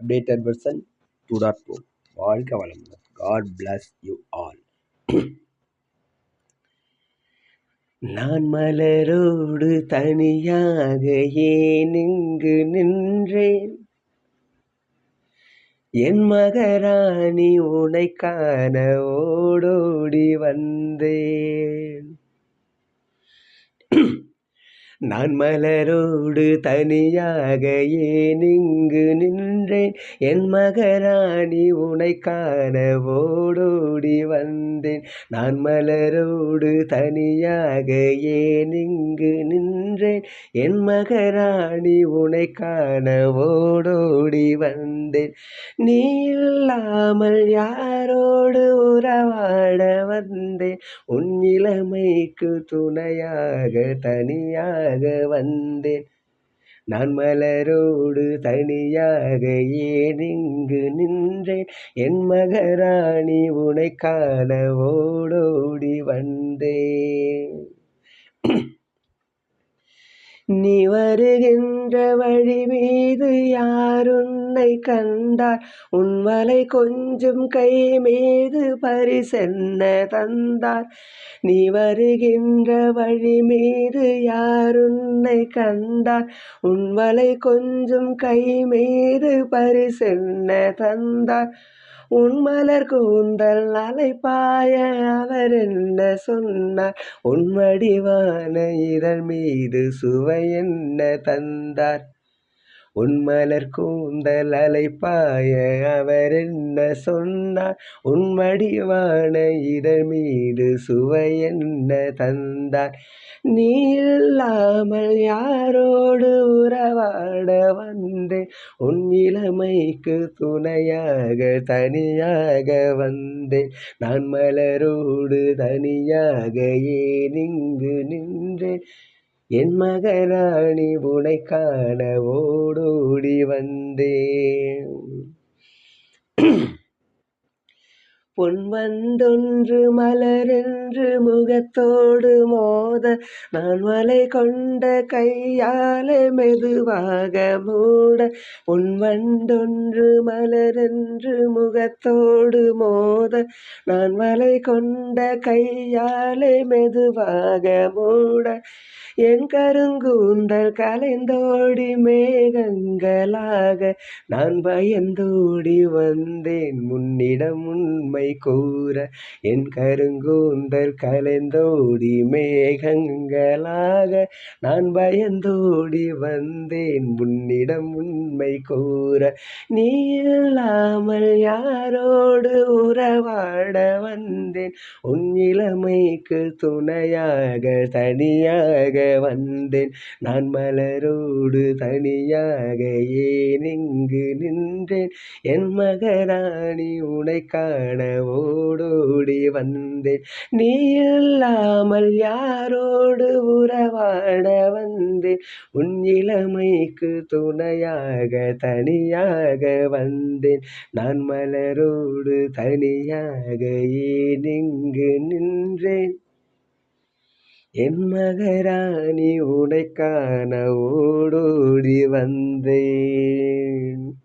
Updated version two dot two வாழ்க வளமுடன். God bless you all நான் மலரோடு தனியாக ஏன் இங்கு நின்றேன்? என் மகராணி உனை காண ஓடோடி வந்தேன். நான் மலரோடு தனியாக ஏன் இங்கு நின்றேன்? என் மகராணி உனை காண ஓடோடி வந்தேன். நான் மலரோடு தனியாக ஏன் இங்கு நின்றேன்? என் மகராணி உனை காண ஓடோடி வந்தேன். நீ இல்லாமல் யாரோடு உறவாட வந்து உன் இளமைக்கு துணையாக தனியாக வந்தேன் நான் மலரோடு தனியாக ஏனிங்கு நின்றேன்? என் மகராணி உனை காண ஓடோடி வந்தேன் நீ வருகின்ற வழி மீது உன்னை கண்டார் உன்மலை கொஞ்சம் கை மீது பரிசென்ன தந்தார். நீ வருகின்ற வழி மீது யார் உன்னை கண்டார் உன்மலை கொஞ்சம் கை மீது பரிசென்ன தந்தார். உன்மலர் கூந்தல் அலைப்பாய அவர் என்ன சொன்னார்? உன் வடிவான இதழ் மீது சுவை என்ன தந்தார்? உன்மலர் கூந்தல் அலைப்பாய அவர் என்ன சொன்னார்? உன்மடிவான இதழ் மீது சுவை என்ன தந்தார்? நீ இல்லாமல் யாரோடு உறவாட வந்தேன்? உன் இளமைக்கு துணையாக தனியாக வந்தேன். நான் மலரோடு தனியாக ஏன் இங்கு நின்றேன்? என் மகராணி உனை காண ஓடோடி வந்தேன். பொன் வந்தொன்று மலரென்று முகத்தோடு மோத நான் மலை கொண்ட கையாலே மெதுவாக மூட பொன் வந்தொன்று மலரென்று முகத்தோடு மோத நான் மலை கொண்ட கையாலே மெதுவாக மூட என் கருங்கூந்தல் கலைந்தோடி மேகங்களாக நான் பயந்தோடி வந்தேன். முன்னிடம் உண்மை கூற என் கருங்கூந்தல் கலைந்தோடி மேகங்களாக நான் பயந்தோடி வந்தேன். முன்னிடம் உண்மை கூற நீ இல்லாமல் யாரோடு உறவாட வந்தேன். உன் இளமைக்கு துணையாக தனியாக வந்தேன். நான் மலரோடு தனியாக ஏன் இங்கு நின்றேன். என் மகராணி உனை காண ஓடோடி வந்தேன். நீ இல்லாமல் யாரோடு உறவாட வந்தேன். உன் இளமைக்கு துணையாக தனியாக வந்தேன். நான் மலரோடு தனியாக ஏன் இங்கு நின்றேன். என் மகராணி உனை ஓடோடி வந்தேன்.